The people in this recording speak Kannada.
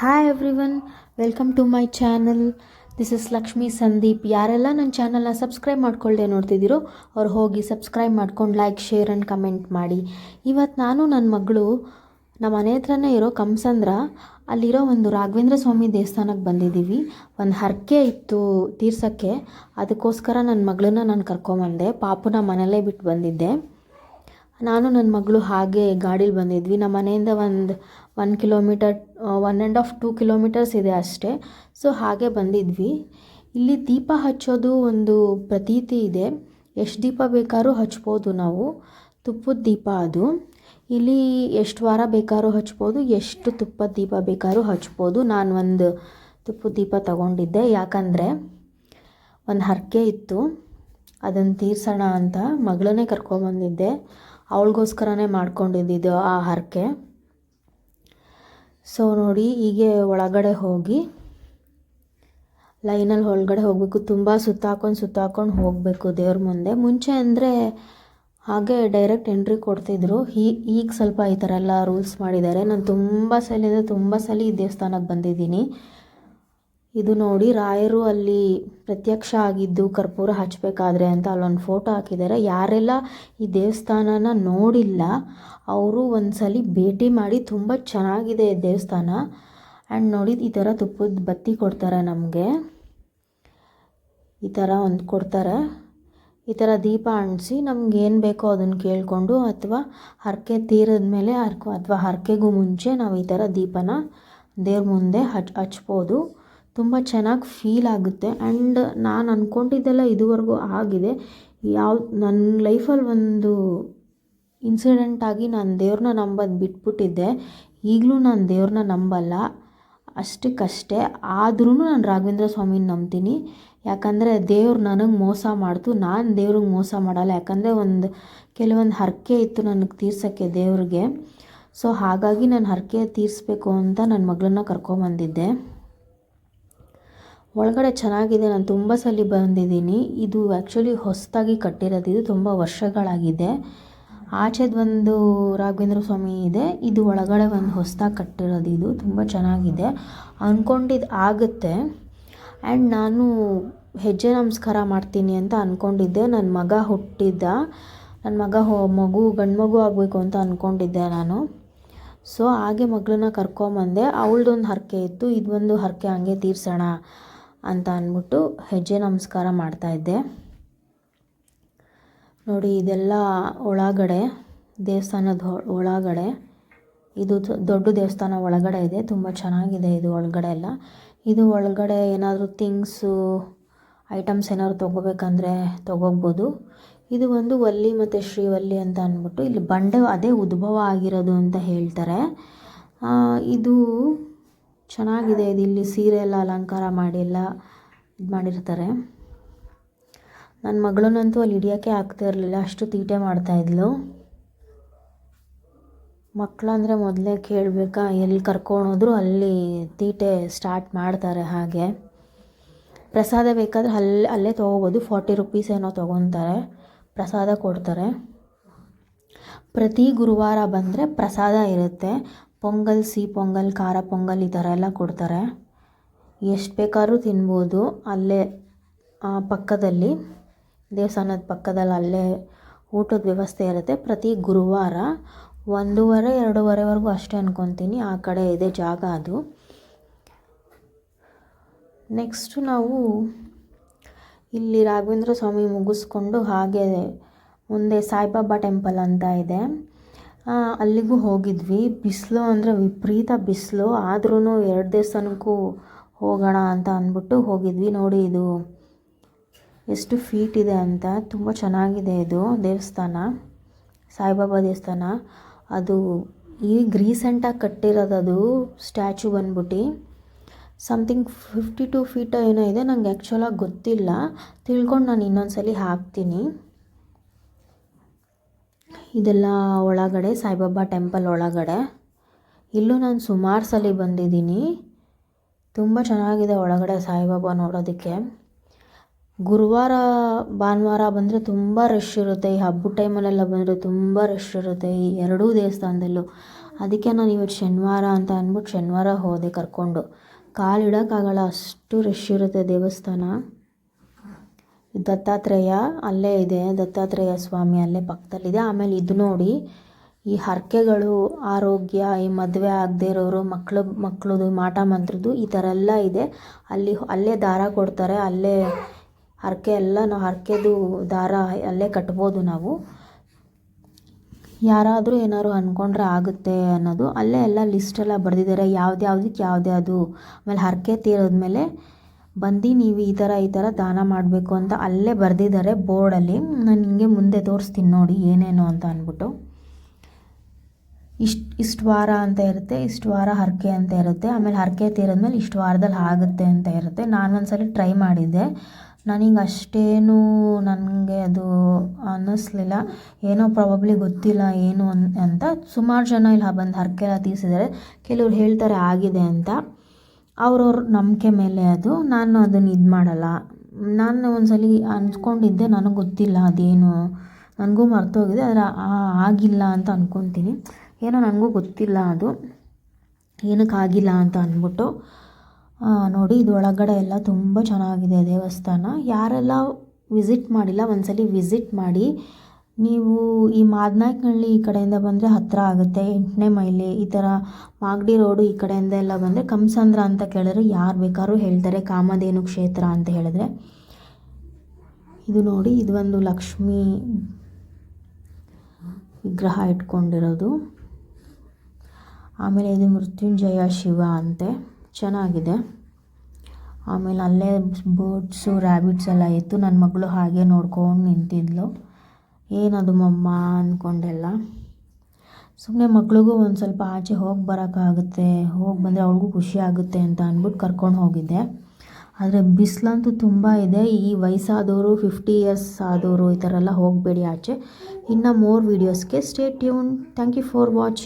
Hi everyone welcome to my channel this is Lakshmi Sandeep ಯಾರೆಲ್ಲ ನನ್ನ ಚಾನಲ್ನ ಸಬ್ಸ್ಕ್ರೈಬ್ ಮಾಡ್ಕೊಳ್ಳದೆ ನೋಡ್ತಿದ್ದೀರೋ, ಅವ್ರು ಹೋಗಿ ಸಬ್ಸ್ಕ್ರೈಬ್ ಮಾಡ್ಕೊಂಡು ಲೈಕ್ ಶೇರ್ ಆ್ಯಂಡ್ ಕಮೆಂಟ್ ಮಾಡಿ. ಇವತ್ತು ನಾನು ನನ್ನ ಮಗಳು ನಮ್ಮ ಮನೆ ಹತ್ರನೇ ಇರೋ ಕಂಸಂದ್ರ ಅಲ್ಲಿರೋ ಒಂದು ರಾಘವೇಂದ್ರ ಸ್ವಾಮಿ ದೇವಸ್ಥಾನಕ್ಕೆ ಬಂದಿದ್ದೀವಿ. ಒಂದು ಹರಕೆ ಇತ್ತು ತೀರ್ಸೋಕ್ಕೆ. ಅದಕ್ಕೋಸ್ಕರ ನನ್ನ ಮಗಳನ್ನ ನಾನು ಕರ್ಕೊಂಬಂದೆ. ಪಾಪುನ ಮನೇಲೇ ಬಿಟ್ಟು ಬಂದಿದ್ದೆ. ನಾನು ನನ್ನ ಮಗಳು ಹಾಗೆ ಗಾಡೀಲಿ ಬಂದಿದ್ವಿ. ನಮ್ಮ ಮನೆಯಿಂದ ಒಂದು one kilometre one and half two kilometres ಇದೆ ಅಷ್ಟೇ. ಸೊ ಹಾಗೆ ಬಂದಿದ್ವಿ. ಇಲ್ಲಿ ದೀಪ ಹಚ್ಚೋದು ಒಂದು ಪ್ರತೀತಿ ಇದೆ. ಎಷ್ಟು ದೀಪ ಬೇಕಾದ್ರೂ ಹಚ್ಬೋದು ನಾವು. ತುಪ್ಪದ ದೀಪ ಅದು. ಇಲ್ಲಿ ಎಷ್ಟು ವಾರ ಬೇಕಾದ್ರೂ ಹಚ್ಬೋದು, ಎಷ್ಟು ತುಪ್ಪದ ದೀಪ ಬೇಕಾದ್ರೂ ಹಚ್ಬೋದು. ನಾನು ಒಂದು ತುಪ್ಪದ ದೀಪ ತಗೊಂಡಿದ್ದೆ. ಯಾಕಂದರೆ ಒಂದು ಹರಕೆ ಇತ್ತು. ಅದನ್ನು ತೀರ್ಸೋಣ ಅಂತ ಮಗಳನ್ನೇ ಕರ್ಕೊಂಬಂದಿದ್ದೆ ಅವಳಿಗೋಸ್ಕರನೇ ಮಾಡ್ಕೊಂಡಿದ್ದಿದ್ದು ಆ ಹರಕೆ ಸೊ ನೋಡಿ, ಹೀಗೆ ಒಳಗಡೆ ಹೋಗಿ, ಲೈನಲ್ಲಿ ಒಳಗಡೆ ಹೋಗಬೇಕು. ತುಂಬ ಸುತ್ತಾಕೊಂಡು ಸುತ್ತಾಕೊಂಡು ಹೋಗಬೇಕು ದೇವ್ರ ಮುಂದೆ. ಮುಂಚೆ ಅಂದರೆ ಹಾಗೆ ಡೈರೆಕ್ಟ್ ಎಂಟ್ರಿ ಕೊಡ್ತಿದ್ರು. ಈ ಈಗ ಸ್ವಲ್ಪ ಈ ಥರ ಎಲ್ಲ ರೂಲ್ಸ್ ಮಾಡಿದ್ದಾರೆ. ನಾನು ತುಂಬ ಸಲಿಂದ ತುಂಬ ಸಲ ಈ ದೇವಸ್ಥಾನಕ್ಕೆ ಬಂದಿದ್ದೀನಿ. ಇದು ನೋಡಿ ರಾಯರು ಅಲ್ಲಿ ಪ್ರತ್ಯಕ್ಷ ಆಗಿದ್ದು ಕರ್ಪೂರ ಹಚ್ಚಬೇಕಾದ್ರೆ ಅಂತ ಅಲ್ಲೊಂದು ಫೋಟೋ ಹಾಕಿದ್ದಾರೆ. ಯಾರೆಲ್ಲ ಈ ದೇವಸ್ಥಾನನ ನೋಡಿಲ್ಲ, ಅವರು ಒಂದ್ಸಲಿ ಭೇಟಿ ಮಾಡಿ ತುಂಬ ಚೆನ್ನಾಗಿದೆ ದೇವಸ್ಥಾನ. ಆ್ಯಂಡ್ ನೋಡಿ, ಈ ಥರ ತುಪ್ಪದ ಬತ್ತಿ ಕೊಡ್ತಾರೆ ನಮಗೆ. ಈ ಥರ ಒಂದು ಕೊಡ್ತಾರೆ. ಈ ಥರ ದೀಪ ಅಂಟಿಸಿ ನಮ್ಗೆ ಏನು ಬೇಕೋ ಅದನ್ನು ಕೇಳಿಕೊಂಡು ಅಥವಾ ಹರಕೆ ತೀರದ ಮೇಲೆ ಹರ್ಕೆ ಅಥವಾ ಹರಕೆಗೂ ಮುಂಚೆ ನಾವು ಈ ಥರ ದೀಪನ ದೇವ್ರ ಮುಂದೆ ಹಚ್ ಹಚ್ಬೋದು. ತುಂಬ ಚೆನ್ನಾಗಿ ಫೀಲ್ ಆಗುತ್ತೆ. ಆ್ಯಂಡ್ ನಾನು ಅಂದ್ಕೊಂಡಿದ್ದೆಲ್ಲ ಇದುವರೆಗೂ ಆಗಿದೆ. ಯಾವ ನನ್ನ ಲೈಫಲ್ಲಿ ಒಂದು ಇನ್ಸಿಡೆಂಟ್ ಆಗಿ ನಾನು ದೇವ್ರನ್ನ ನಂಬೋದು ಬಿಟ್ಬಿಟ್ಟಿದ್ದೆ. ಈಗಲೂ ನಾನು ದೇವ್ರನ್ನ ನಂಬಲ್ಲ. ಅಷ್ಟಕ್ಕಷ್ಟೇ. ಆದ್ರೂ ನಾನು ರಾಘವೇಂದ್ರ ಸ್ವಾಮಿನ ನಂಬ್ತೀನಿ. ಯಾಕಂದರೆ ದೇವ್ರು ನನಗೆ ಮೋಸ ಮಾಡ್ತು. ನಾನು ದೇವ್ರಿಗೆ ಮೋಸ ಮಾಡಲ್ಲ. ಯಾಕಂದರೆ ಒಂದು, ಕೆಲವೊಂದು ಹರಕೆ ಇತ್ತು ನನಗೆ ತೀರ್ಸೋಕ್ಕೆ ದೇವ್ರಿಗೆ. ಸೊ ಹಾಗಾಗಿ ನಾನು ಹರಕೆ ತೀರಿಸ್ಬೇಕು ಅಂತ ನನ್ನ ಮಗಳನ್ನ ಕರ್ಕೊಂಬಂದಿದ್ದೆ. ಒಳಗಡೆ ಚೆನ್ನಾಗಿದೆ, ನಾನು ತುಂಬ ಸಲ ಬಂದಿದ್ದೀನಿ. ಇದು ಆ್ಯಕ್ಚುಲಿ ಹೊಸದಾಗಿ ಕಟ್ಟಿರೋದು, ಇದು ತುಂಬ ವರ್ಷಗಳಾಗಿದೆ. ಆಚೆದು ಒಂದು ರಾಘವೇಂದ್ರ ಸ್ವಾಮಿ ಇದೆ, ಇದು ಒಳಗಡೆ ಒಂದು ಹೊಸದಾಗಿ ಕಟ್ಟಿರೋದು, ಇದು ತುಂಬ ಚೆನ್ನಾಗಿದೆ. ಅಂದ್ಕೊಂಡಿದ್ದು ಆಗುತ್ತೆ. ಆ್ಯಂಡ್ ನಾನು ಹೆಜ್ಜೆ ನಮಸ್ಕಾರ ಮಾಡ್ತೀನಿ ಅಂತ ಅಂದ್ಕೊಂಡಿದ್ದೆ ನನ್ನ ಮಗ ಹುಟ್ಟಿದ್ದ ನನ್ನ ಮಗ ಮಗು, ಗಂಡು ಮಗು ಆಗಬೇಕು ಅಂತ ಅಂದ್ಕೊಂಡಿದ್ದೆ ನಾನು. ಸೊ ಹಾಗೆ ಮಗಳನ್ನ ಕರ್ಕೊಂಬಂದೆ. ಅವಳದೊಂದು ಹರಕೆ ಇತ್ತು ಇದೊಂದು ಹರಕೆ ಹಂಗೆ ತೀರ್ಸೋಣ. ಅಂತ ಅಂದ್ಬಿಟ್ಟು ಹೆಜ್ಜೆ ನಮಸ್ಕಾರ ಮಾಡ್ತಾಯಿದ್ದೆ ನೋಡಿ, ಇದೆಲ್ಲ ಒಳಗಡೆ, ದೇವಸ್ಥಾನದ ಒಳಗಡೆ, ಇದು ದೊಡ್ಡ ದೇವಸ್ಥಾನ ಒಳಗಡೆ ಇದೆ, ತುಂಬ ಚೆನ್ನಾಗಿದೆ ಇದು ಒಳಗಡೆ ಎಲ್ಲ. ಇದು ಒಳಗಡೆ ಏನಾದರೂ ಥಿಂಗ್ಸು, ಐಟಮ್ಸ್ ಏನಾದ್ರು ತೊಗೋಬೇಕಂದ್ರೆ ತೊಗೋಬೋದು. ಇದು ಒಂದು ವಲ್ಲಿ ಮತ್ತು ಶ್ರೀವಲ್ಲಿ ಅಂತ ಅಂದ್ಬಿಟ್ಟು, ಇಲ್ಲಿ ಬಂಡೆ ಅದೇ ಉದ್ಭವ ಆಗಿರೋದು ಅಂತ ಹೇಳ್ತಾರೆ. ಇದು ಚೆನ್ನಾಗಿದೆ, ಇದು ಇಲ್ಲಿ ಸೀರೆ ಎಲ್ಲ ಅಲಂಕಾರ ಮಾಡಿ ಎಲ್ಲ ಇದು ಮಾಡಿರ್ತಾರೆ. ನನ್ನ ಮಗಳನ್ನಂತೂ ಅಲ್ಲಿ ಹಿಡಿಯೋಕ್ಕೆ ಆಗ್ತಾ ಇರಲಿಲ್ಲ, ಅಷ್ಟು ತೀಟೆ ಮಾಡ್ತಾಯಿದ್ಲು ಮಕ್ಕಳಂದರೆ ಮೊದಲೇ ಕೇಳಬೇಕಾ, ಎಲ್ಲಿ ಕರ್ಕೊಂಡೋದ್ರು ಅಲ್ಲಿ ತೀಟೆ ಸ್ಟಾರ್ಟ್ ಮಾಡ್ತಾರೆ ಹಾಗೆ. ಪ್ರಸಾದ ಬೇಕಾದರೆ ಅಲ್ಲಿ ಅಲ್ಲೇ ತೊಗೋಬೋದು ಫಾರ್ಟಿ ರುಪೀಸ್ ಏನೋ ತೊಗೊತಾರೆ, ಪ್ರಸಾದ ಕೊಡ್ತಾರೆ. ಪ್ರತಿ ಗುರುವಾರ ಬಂದರೆ ಪ್ರಸಾದ ಇರುತ್ತೆ. ಪೊಂಗಲ್, ಸಿಹಿ ಪೊಂಗಲ್, ಖಾರ ಪೊಂಗಲ್ ಈ ಥರ ಎಲ್ಲ ಕೊಡ್ತಾರೆ. ಎಷ್ಟು ಬೇಕಾದ್ರೂ ತಿನ್ಬೋದು. ಅಲ್ಲೇ ಪಕ್ಕದಲ್ಲಿ, ದೇವಸ್ಥಾನದ ಪಕ್ಕದಲ್ಲಿ ಅಲ್ಲೇ ಊಟದ ವ್ಯವಸ್ಥೆ ಇರುತ್ತೆ. ಪ್ರತಿ ಗುರುವಾರ ಒಂದೂವರೆ, ಎರಡೂವರೆವರೆಗೂ ಅಷ್ಟೇ ಅಂದ್ಕೊತೀನಿ ಆ ಕಡೆ ಇದೆ ಜಾಗ ಅದು. ನೆಕ್ಸ್ಟು ನಾವು ಇಲ್ಲಿ ರಾಘವೇಂದ್ರ ಸ್ವಾಮಿ ಮುಗಿಸ್ಕೊಂಡು ಹಾಗೆ ಮುಂದೆ ಸಾಯಿಬಾಬಾ ಟೆಂಪಲ್ ಅಂತ ಇದೆ. ಅಲ್ಲಿಗೂ ಹೋಗಿದ್ವಿ. ಬಿಸಿಲು ಅಂದರೆ ವಿಪರೀತ ಬಿಸಿಲು. ಆದ್ರೂ ಎರಡು ದೇವಸ್ಥಾನಕ್ಕೂ ಹೋಗೋಣ ಅಂತ ಅಂದ್ಬಿಟ್ಟು ಹೋಗಿದ್ವಿ. ನೋಡಿ ಇದು ಎಷ್ಟು ಫೀಟ್ ಇದೆ ಅಂತ. ತುಂಬ ಚೆನ್ನಾಗಿದೆ ಇದು ದೇವಸ್ಥಾನ, ಸಾಯಿಬಾಬಾ ದೇವಸ್ಥಾನ. ಅದು ಈಗ ರೀಸೆಂಟಾಗಿ ಕಟ್ಟಿರೋದು ಅದು ಸ್ಟ್ಯಾಚು ಬಂದ್ಬಿಟ್ಟು. ಸಮಥಿಂಗ್ ಫಿಫ್ಟಿ ಟು ಫೀಟ್ ಏನೋ ಇದೆ. ನಂಗೆ ಆ್ಯಕ್ಚುಲಾಗಿ ಗೊತ್ತಿಲ್ಲ. ತಿಳ್ಕೊಂಡು ನಾನು ಇನ್ನೊಂದು ಸಲ ಹಾಕ್ತೀನಿ. ಇದೆಲ್ಲ ಒಳಗಡೆ, ಸಾಯಿಬಾಬಾ ಟೆಂಪಲ್ ಒಳಗಡೆ. ಇಲ್ಲೂ ನಾನು ಸುಮಾರು ಸಲ ಬಂದಿದ್ದೀನಿ. ತುಂಬ ಚೆನ್ನಾಗಿದೆ ಒಳಗಡೆ ಸಾಯಿಬಾಬಾ ನೋಡೋದಕ್ಕೆ. ಗುರುವಾರ, ಭಾನುವಾರ ಬಂದರೆ ತುಂಬ ರಶ್ ಇರುತ್ತೆ. ಈ ಹಬ್ಬದ ಟೈಮಲ್ಲೆಲ್ಲ ಬಂದರೆ ತುಂಬ ರಶ್ ಇರುತ್ತೆ ಈ ಎರಡೂ ದೇವಸ್ಥಾನದಲ್ಲೂ. ಅದಕ್ಕೆ ನಾನು ಇವತ್ತು ಶನಿವಾರ ಅಂತ ಅಂದ್ಬಿಟ್ಟು ಶನಿವಾರ ಹೋದೆ ಕರ್ಕೊಂಡು. ಕಾಲಿಡೋಕ್ಕಾಗಲ್ಲ ಅಷ್ಟು ರಶ್ ಇರುತ್ತೆ ದೇವಸ್ಥಾನ. ದತ್ತಾತ್ರೇಯ ಅಲ್ಲೇ ಇದೆ. ದತ್ತಾತ್ರೇಯ ಸ್ವಾಮಿ ಅಲ್ಲೇ ಪಕ್ಕದಲ್ಲಿದೆ. ಆಮೇಲೆ ಇದು ನೋಡಿ, ಈ ಹರಕೆಗಳು, ಆರೋಗ್ಯ, ಈ ಮದುವೆ ಆಗದೆ ಇರೋರು ಮಕ್ಕಳು ಮಕ್ಕಳದು ಮಾಟ ಮಂತ್ರದ್ದು ಈ ಥರ ಎಲ್ಲ ಇದೆ. ಅಲ್ಲಿ ಅಲ್ಲೇ ದಾರ ಕೊಡ್ತಾರೆ. ಅಲ್ಲೇ ಹರಕೆ ಎಲ್ಲ ನಾವು, ಹರಕೆದು ದಾರ ಅಲ್ಲೇ ಕಟ್ಬೋದು ನಾವು. ಯಾರಾದರೂ ಏನಾದ್ರು ಅಂದ್ಕೊಂಡ್ರೆ ಆಗುತ್ತೆ ಅನ್ನೋದು. ಅಲ್ಲೇ ಎಲ್ಲ ಲಿಸ್ಟೆಲ್ಲ ಬರೆದಿದ್ದಾರೆ. ಯಾವ್ದು ಯಾವುದಕ್ಕೆ ಯಾವ್ದ್ಯಾವುದು. ಆಮೇಲೆ ಹರಕೆ ತೀರಿದ್ಮೇಲೆ ಬಂದು ನೀವು ಈ ಥರ ಈ ಥರ ದಾನ ಮಾಡಬೇಕು ಅಂತ ಅಲ್ಲೇ ಬರೆದಿದ್ದಾರೆ ಬೋರ್ಡಲ್ಲಿ. ನಾನು ಹಿಂಗೆ ಮುಂದೆ ತೋರಿಸ್ತೀನಿ ನೋಡಿ ಏನೇನು ಅಂತ ಅಂದ್ಬಿಟ್ಟು. ಇಷ್ಟು ಇಷ್ಟು ವಾರ ಅಂತ ಇರುತ್ತೆ, ಇಷ್ಟು ವಾರ ಹರಕೆ ಅಂತ ಇರುತ್ತೆ. ಆಮೇಲೆ ಹರಕೆ ತೀರಿದ್ಮೇಲೆ ಇಷ್ಟು ವಾರದಲ್ಲಿ ಆಗುತ್ತೆ ಅಂತ ಇರುತ್ತೆ. ನಾನು ಒಂದ್ಸಲ ಟ್ರೈ ಮಾಡಿದ್ದೆ. ನನಗೆ ಅಷ್ಟೇನು ನನಗೆ ಅದು ಅನ್ನಿಸ್ಲಿಲ್ಲ. ಏನೋ ಪ್ರಾಬಬ್ಲಿ ಗೊತ್ತಿಲ್ಲ ಏನು ಅಂತ. ಸುಮಾರು ಜನ ಇಲ್ಲಿ ಬಂದು ಹರಕೆ ಎಲ್ಲ ತೀರಿಸಿದ್ದಾರೆ. ಕೆಲವ್ರು ಹೇಳ್ತಾರೆ ಆಗಿದೆ ಅಂತ. ಅವ್ರವ್ರ ನಂಬಿಕೆ ಮೇಲೆ ಅದು. ನಾನು ಅದನ್ನು ಇದು ಮಾಡಲ್ಲ. ನಾನು ಒಂದ್ಸಲ ಅಂದ್ಕೊಂಡಿದ್ದೆ ನನಗೆ ಗೊತ್ತಿಲ್ಲ ಅದೇನು, ನನಗೂ ಮರ್ತೋಗಿದೆ, ಆದರೆ ಆಗಿಲ್ಲ ಅಂತ ಅಂದ್ಕೊತೀನಿ ಏನೋ ನನಗೂ ಗೊತ್ತಿಲ್ಲ ಅದು. ಏನಕ್ಕೆ ಆಗಿಲ್ಲ ಅಂತ ಅಂದ್ಬಿಟ್ಟು ನೋಡಿ ಇದು ಒಳಗಡೆ ಎಲ್ಲ ತುಂಬ ಚೆನ್ನಾಗಿದೆ ದೇವಸ್ಥಾನ. ಯಾರೆಲ್ಲ ವಿಸಿಟ್ ಮಾಡಿಲ್ಲ, ಒಂದ್ಸಲ ವಿಸಿಟ್ ಮಾಡಿ ನೀವು ಈ ಮಾದನಾಯಕನಹಳ್ಳಿ ಈ ಕಡೆಯಿಂದ ಬಂದರೆ ಹತ್ತಿರ ಆಗುತ್ತೆ, ಎಂಟನೇ ಮೈಲಿ. ಈ ಥರ ಮಾಗಡಿ ರೋಡು ಈ ಕಡೆಯಿಂದ ಎಲ್ಲ ಬಂದರೆ ಕಂಸಂದ್ರ ಅಂತ ಕೇಳಿದ್ರೆ ಯಾರು ಬೇಕಾದ್ರೂ ಹೇಳ್ತಾರೆ, ಕಾಮಧೇನು ಕ್ಷೇತ್ರ ಅಂತ ಹೇಳಿದ್ರೆ. ಇದು ನೋಡಿ, ಇದು ಒಂದು ಲಕ್ಷ್ಮೀ ವಿಗ್ರಹ ಇಟ್ಕೊಂಡಿರೋದು. ಆಮೇಲೆ ಇದು ಮೃತ್ಯುಂಜಯ ಶಿವ ಅಂತೆ. ಚೆನ್ನಾಗಿದೆ. ಆಮೇಲೆ ಅಲ್ಲೇ ಬರ್ಡ್ಸು ರ್ಯಾಬಿಟ್ಸ್ ಎಲ್ಲ ಇತ್ತು ನನ್ನ ಮಗಳು ಹಾಗೆ ನೋಡ್ಕೊಂಡು ನಿಂತಿದ್ಲು. ಏನದು ಮಮ್ಮ ಅಂದ್ಕೊಂಡೆಲ್ಲ ಸುಮ್ಮನೆ ಮಕ್ಳಿಗೂ ಒಂದು ಸ್ವಲ್ಪ ಆಚೆ ಹೋಗಿ ಬರೋಕ್ಕಾಗುತ್ತೆ, ಹೋಗಿ ಬಂದರೆ ಅವ್ಳಿಗೂ ಖುಷಿ ಆಗುತ್ತೆ ಅಂತ ಅಂದ್ಬಿಟ್ಟು ಕರ್ಕೊಂಡು ಹೋಗಿದ್ದೆ. ಆದರೆ ಬಿಸಿಲಂತೂ ತುಂಬ ಇದೆ, ಈ ವಯಸ್ಸಾದವರು ಫಿಫ್ಟಿ ಇಯರ್ಸ್ ಆದವರು ಈ ಥರ ಎಲ್ಲ ಹೋಗಬೇಡಿ ಆಚೆ. ಇನ್ನು more ವೀಡಿಯೋಸ್ಗೆ stay tune thank you for watching